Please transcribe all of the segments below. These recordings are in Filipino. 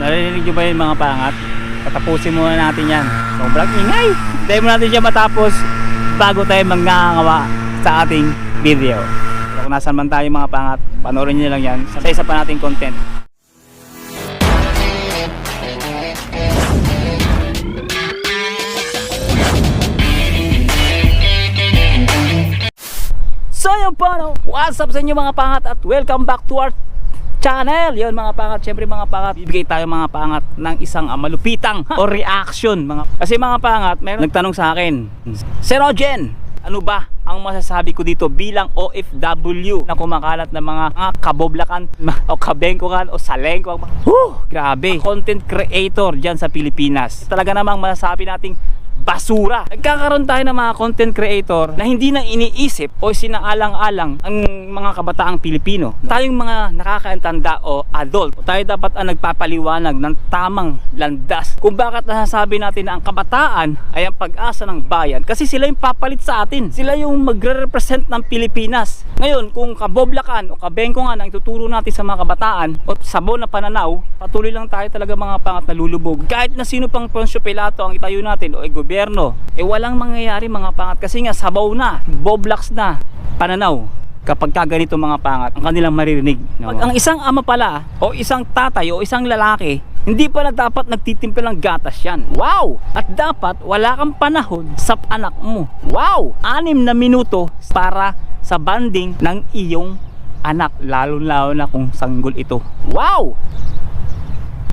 Narinig nyo ba yun mga pangat? Patapusin muna natin yan. Sobrang ingay. Hintayin mo natin siya matapos bago tayo magngangawa sa ating video. So, kung nasan man tayo mga pangat, panoorin nyo lang yan sa isa pa nating content. So yun po, no? what's up sa inyo mga pangat at welcome back to our channel. Yun mga pangat, syempre mga pangat, bibigay tayo mga pangat ng isang ah, malupitang o reaction. Mga, kasi mga pangat, meron nagtanong sa akin, Sir Ojen, ano ba ang masasabi ko dito bilang OFW na kumakalat ng mga, mga kaboblakan o kabengkokan o salengko. Whew, grabe. Content creator dyan sa Pilipinas. Talaga namang masasabi nating basura. Nagkakaroon tayo ng mga content creator na hindi na iniisip o sinaalang-alang ang mga kabataang Pilipino. Tayong mga nakakaintanda o adult, tayo dapat ang nagpapaliwanag ng tamang landas kung bakit nasasabi natin na ang kabataan ay ang pag-asa ng bayan kasi sila yung papalit sa atin. Sila yung magre-represent ng Pilipinas. Ngayon, kung kaboblakan o kabengkongan ang ituturo natin sa mga kabataan o sabon na pananaw, patuloy lang tayo talaga mga pangat na lulubog. Kahit na sino pang Ponsyo Pilato ang itayo natin o gobyerno, eh walang mangyayari mga pangat kasi nga sabaw na, boblaks na, pananaw kapag ka ganito mga pangat ang kanilang maririnig. No? Pag ang isang ama pala o isang tatay o isang lalaki hindi pala dapat nagtitimpla ng gatas yan. Wow! At dapat wala kang panahon sa anak mo. Wow! Anim na minuto para sa banding ng iyong anak. Lalo-lalo na kung sanggol ito. Wow!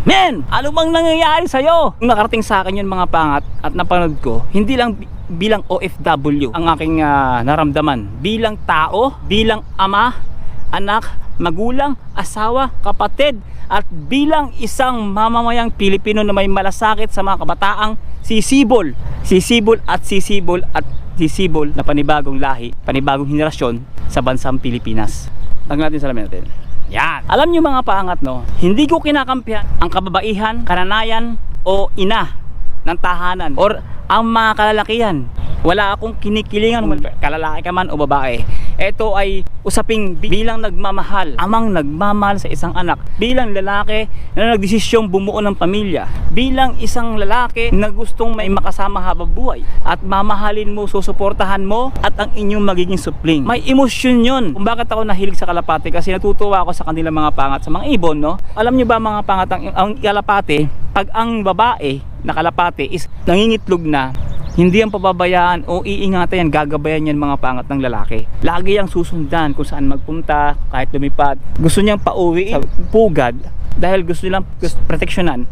Men, ano bang nangyayari sa'yo? Nung nakarating sa akin yun mga pangat at napanood ko, hindi lang bi- bilang OFW ang aking ah, naramdaman. Bilang tao, bilang ama, anak, magulang, asawa, kapatid, at bilang isang mamamayang Pilipino na may malasakit sa mga kabataang sisibol. Sisibol at sisibol at sisibol na panibagong lahi, panibagong henerasyon sa bansang Pilipinas. Tanggalin natin salamin natin. Yan. Alam nyo mga paangat no, hindi ko kinakampihan ang kababaihan, kananayan o ina ng tahanan or ang mga kalalakihan. Wala akong kinikilingan kalalaki ka man o babae. Ito ay usaping bilang nagmamahal, amang nagmamahal sa isang anak, bilang lalaki na nagdesisyong bumuo ng pamilya, bilang isang lalaki na gustong may makasama habang buhay at mamahalin mo, susuportahan mo at ang inyong magiging supling. May emosyon yun. Kung bakit ako nahilig sa kalapate kasi natutuwa ako sa kanilang mga pangat sa mga ibon, no? Alam nyo ba mga pangat ang, ang kalapate, pag ang babae na kalapate is nangingitlog na hindi yan pababayaan o iingatan yan, gagabayan yan mga pangat ng lalaki. Lagi yang susundan kung saan magpunta, kahit lumipad. Gusto niyang pauwi sa pugad dahil gusto nilang proteksyonan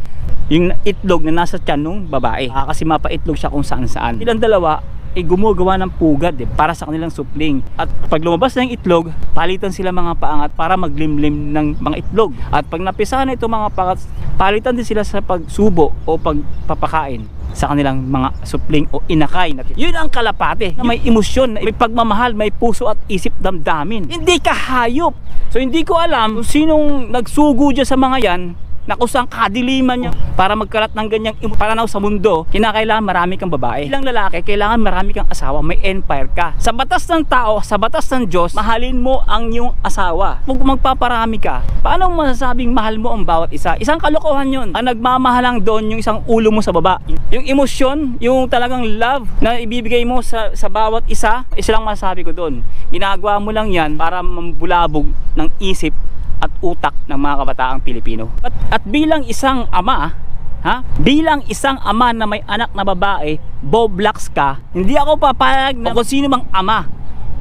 yung itlog na nasa tiyan ng babae. Ah, kasi mapaitlog siya kung saan saan. Ilang dalawa, ay gumagawa ng pugad eh, para sa kanilang supling. At pag lumabas na yung itlog, palitan sila mga paangat para maglimlim ng mga itlog. At pag napisa na itong mga paangat, palitan din sila sa pagsubo o pagpapakain sa kanilang mga supling o inakay. Yun ang kalapate na may emosyon, may pagmamahal, may puso at isip damdamin. Hindi ka hayop. So hindi ko alam kung sinong nagsugo dyan sa mga yan na kadiliman niya para magkalat ng ganyang pananaw sa mundo, kinakailangan marami kang babae. Bilang lalaki, kailangan marami kang asawa, may empire ka. Sa batas ng tao, sa batas ng Diyos, mahalin mo ang iyong asawa. Kung magpaparami ka, paano mo masasabing mahal mo ang bawat isa? Isang kalokohan yun. Ang nagmamahalang doon yung isang ulo mo sa baba. Yung emosyon, yung talagang love na ibibigay mo sa, sa bawat isa, isa lang masasabi ko doon. Ginagawa mo lang yan para mambulabog ng isip at utak ng mga kabataang Pilipino. At, at bilang isang ama, ha? Bilang isang ama na may anak na babae, boblocks ka, hindi ako papayag na kung sino mang ama.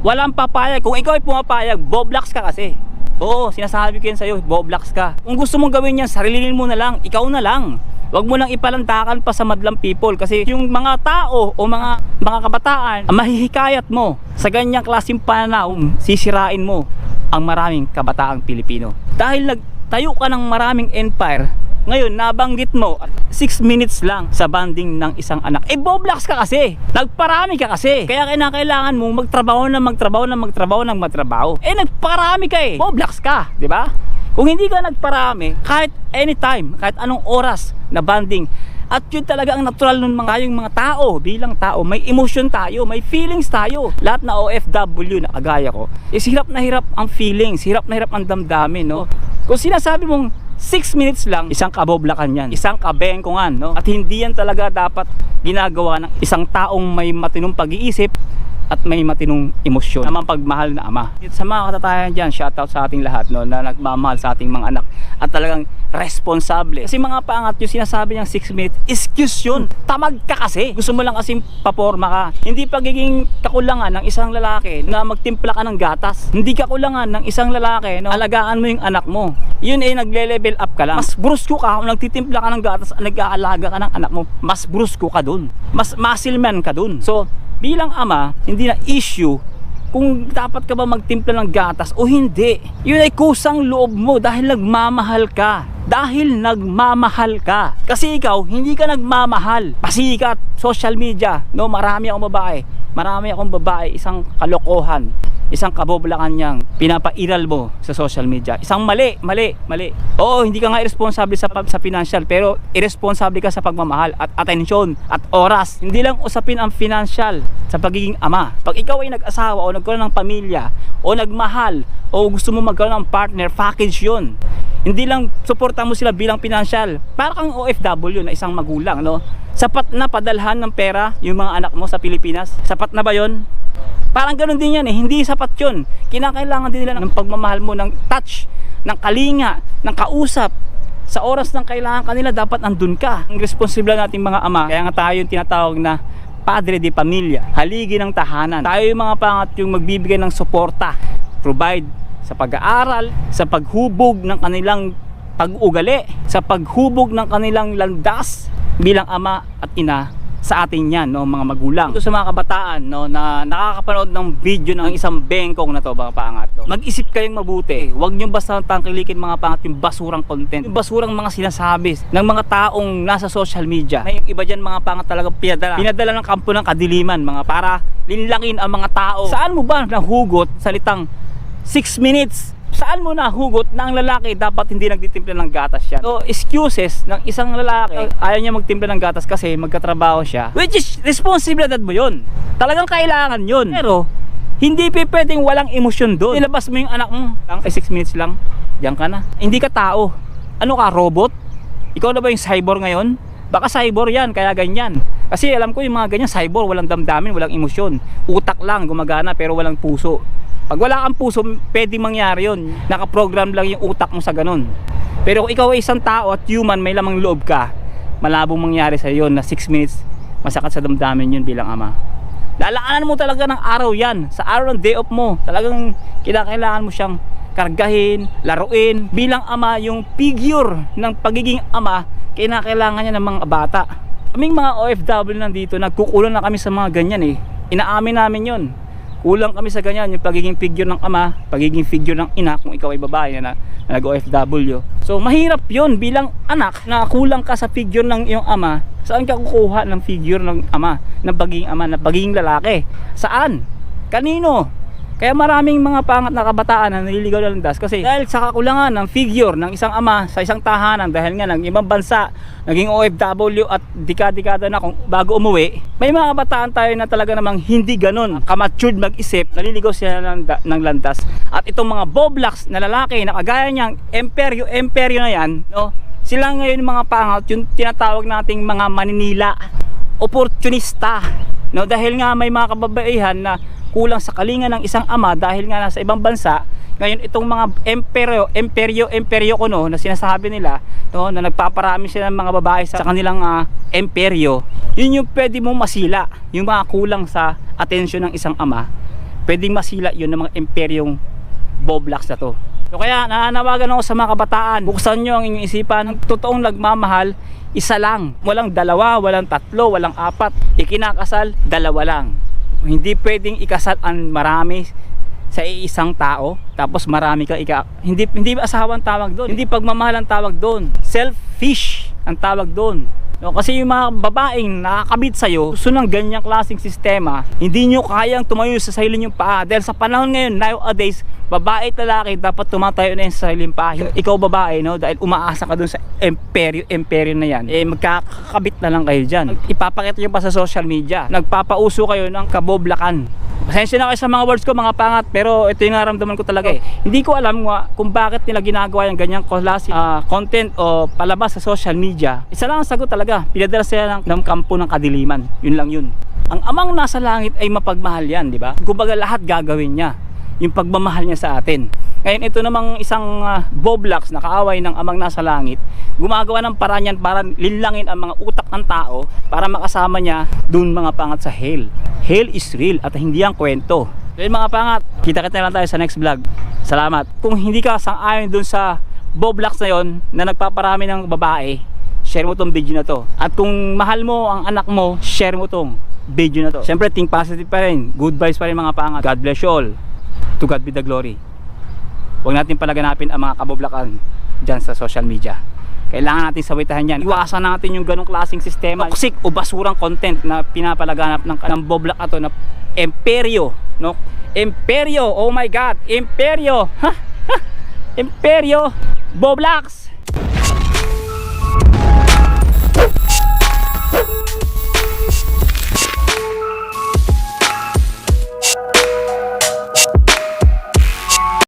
Walang papayag. Kung ikaw ay pumapayag, boblocks ka kasi. Oo, sinasabi ko yan sa'yo, boblocks ka. Kung gusto mong gawin yan, sarilinin mo na lang, ikaw na lang. Huwag mo lang ipalantakan pa sa madlang people kasi yung mga tao o mga mga kabataan, mahihikayat mo sa ganyang klaseng pananaw, sisirain mo ang maraming kabataang Pilipino. Dahil nagtayo ka ng maraming empire, ngayon nabanggit mo 6 minutes lang sa banding ng isang anak. Eh boblocks ka kasi. Nagparami ka kasi. Kaya kailangan mo magtrabaho na magtrabaho na magtrabaho na magtrabaho. Eh nagparami ka eh. Boblocks ka, di ba? Kung hindi ka nagparami, kahit anytime, kahit anong oras na banding, at yun talaga ang natural ng mga tayong mga tao bilang tao. May emotion tayo, may feelings tayo. Lahat na OFW na kagaya ko, is hirap na hirap ang feelings, hirap na hirap ang damdamin, no? Kung sinasabi mong 6 minutes lang, isang kaboblakan yan. Isang kabengkongan, no? At hindi yan talaga dapat ginagawa ng isang taong may matinong pag-iisip at may matinong emosyon naman pagmahal na ama. Sa mga katatayan dyan, shoutout sa ating lahat no, na nagmamahal sa ating mga anak at talagang responsable. Kasi mga paangat yung sinasabi niyang 6 minutes, excuse yun. Tamad ka kasi. Gusto mo lang kasi paporma ka. Hindi pagiging kakulangan ng isang lalaki na magtimpla ka ng gatas. Hindi kakulangan ng isang lalaki na alagaan mo yung anak mo. Yun ay nagle-level up ka lang. Mas brusko ka kung nagtitimpla ka ng gatas at nag-aalaga ka ng anak mo. Mas brusko ka dun. Mas muscle man ka dun. So, bilang ama, hindi na issue kung dapat ka ba magtimpla ng gatas o hindi. Yun ay kusang loob mo dahil nagmamahal ka. Dahil nagmamahal ka. Kasi ikaw, hindi ka nagmamahal. Pasikat, social media. No, marami akong babae. Marami akong babae, isang kalokohan isang kaboblakan niyang pinapairal mo sa social media. Isang mali, mali, mali. Oo, hindi ka nga irresponsible sa, sa financial, pero irresponsible ka sa pagmamahal at atensyon at oras. Hindi lang usapin ang financial sa pagiging ama. Pag ikaw ay nag-asawa o nagkaroon ng pamilya o nagmahal o gusto mo magkaroon ng partner, package yun. Hindi lang suporta mo sila bilang financial. Para kang OFW na isang magulang, no? Sapat na padalhan ng pera yung mga anak mo sa Pilipinas? Sapat na ba yon? Parang ganun din yan eh, hindi sapat yun. Kinakailangan din nila ng pagmamahal mo, ng touch, ng kalinga, ng kausap. Sa oras ng kailangan kanila, dapat andun ka. Ang responsible nating mga ama, kaya nga tayo yung tinatawag na padre de pamilya, haligi ng tahanan. Tayo yung mga pangat yung magbibigay ng suporta, provide sa pag-aaral, sa paghubog ng kanilang pag-ugali, sa paghubog ng kanilang landas bilang ama at ina sa atin yan, no, mga magulang. Ito sa mga kabataan, no, na nakakapanood ng video ng isang bengkong na to, mga pangat. No. Mag-isip kayong mabuti. Huwag nyo basta tangkilikin mga pangat yung basurang content. Yung basurang mga sinasabi ng mga taong nasa social media. Na yung iba dyan mga pangat talaga pinadala. Pinadala ng kampo ng kadiliman, mga para linlangin ang mga tao. Saan mo ba nahugot salitang 6 minutes saan mo nahugot na ang lalaki dapat hindi nagtitimpla ng gatas yan? So, excuses ng isang lalaki, ayaw niya magtimpla ng gatas kasi magkatrabaho siya. Which is, responsibilidad mo yun. Talagang kailangan yun. Pero, hindi pa pwedeng walang emosyon doon. Ilabas mo yung anak mo. Lang, ay 6 minutes lang. Diyan ka na. Hindi ka tao. Ano ka, robot? Ikaw na ba yung cyborg ngayon? Baka cyborg yan, kaya ganyan. Kasi alam ko yung mga ganyan, cyborg, walang damdamin, walang emosyon. Utak lang, gumagana, pero walang puso. Pag wala kang puso, pwedeng mangyari yun. Nakaprogram lang yung utak mo sa ganun. Pero kung ikaw ay isang tao at human, may lamang loob ka, malabong mangyari sa yun na 6 minutes, masakit sa damdamin yun bilang ama. Lalaanan mo talaga ng araw yan. Sa araw ng day off mo, talagang kinakailangan mo siyang kargahin, laruin. Bilang ama, yung figure ng pagiging ama, kinakailangan niya ng mga bata. Kaming mga OFW nandito, nagkukulang na kami sa mga ganyan eh. Inaamin namin yun. Kulang kami sa ganyan yung pagiging figure ng ama pagiging figure ng ina kung ikaw ay babae na, na nag-OFW so mahirap yon bilang anak na kulang ka sa figure ng iyong ama. Saan ka kukuha ng figure ng ama ng pagiging ama na pagiging lalaki? Saan? Kanino kaya maraming mga pangat na kabataan na nililigaw ng landas kasi dahil sa kakulangan ng figure ng isang ama sa isang tahanan dahil nga ng ibang bansa, naging OFW at dekada-dekada na kung bago umuwi, may mga kabataan tayo na talaga namang hindi ganun, kamatured mag-isip, naliligaw sila ng, ng landas. At itong mga boblocks na lalaki na kagaya niyang emperyo, emperyo na yan, no? Sila ngayon mga pangat, yung tinatawag nating mga maninila, oportunista, no? Dahil nga may mga kababaihan na kulang sa kalinga ng isang ama dahil nga nasa ibang bansa. Ngayon itong mga emperyo emperyo emperyo ko no na sinasabi nila no na nagpaparami sila ng mga babae sa kanilang ah, emperyo yun yung pwede mong masila yung mga kulang sa atensyon ng isang ama. Pwedeng masila yun ng mga emperyong boblocks na to. So kaya nananawagan ako sa mga kabataan buksan nyo ang inyong isipan. Ang totoong nagmamahal isa lang. Walang dalawa walang tatlo walang apat. Ikinakasal dalawa lang hindi pwedeng ikasal ang marami sa isang tao tapos marami ka ika hindi hindi asawa ang tawag doon. Hindi pagmamahal ang tawag doon. Selfish ang tawag doon no, kasi yung mga babaeng nakakabit sa iyo gusto ng ganyang klaseng sistema hindi nyo kayang tumayo sa sarili nyong paa. Dahil sa panahon ngayon nowadays babae at lalaki dapat tumatayo na yung sa sariling paa. Ikaw babae no dahil umaasa ka dun sa imperyo imperyo na yan eh magkakabit na lang kayo dyan. Ipapakita nyo pa sa social media. Nagpapauso kayo ng kaboblakan Pasensya na kayo sa mga words ko mga pangat pero ito yung naramdaman ko talaga eh. Hindi ko alam nga kung bakit nila ginagawa yung ganyang klase ah, content o palabas sa social media. Isa lang ang sagot talaga. Pinadala sila ng, ng kampo ng kadiliman. Yun lang yun. Ang amang nasa langit ay mapagmahal yan, di ba? Kumbaga lahat gagawin niya. Yung pagmamahal niya sa atin. Ngayon ito namang isang uh, Boblax na kaaway ng amang nasa langit, gumagawa ng paraan para linlangin ang mga utak ng tao para makasama niya dun mga pangat sa hell. Hell is real at hindi ang kwento. Yun mga pangat, kita-kita lang tayo sa next vlog. Salamat. Kung hindi ka sang-ayon dun sa Boblax na yon na nagpaparami ng babae, share mo tong video na to. At kung mahal mo ang anak mo, share mo tong video na to. Siyempre, think positive pa rin. Good vibes pa rin mga pangat. God bless you all. To God be the glory huwag natin palaganapin ang mga kabublakan dyan sa social media. Kailangan natin sawitahan yan. Iwasan natin yung ganong klaseng sistema. Toxic o basurang content na pinapalaganap ng, ng boblak ato na imperyo no? imperyo oh my god! Imperyo! Ha? ha? imperyo! Boblaks!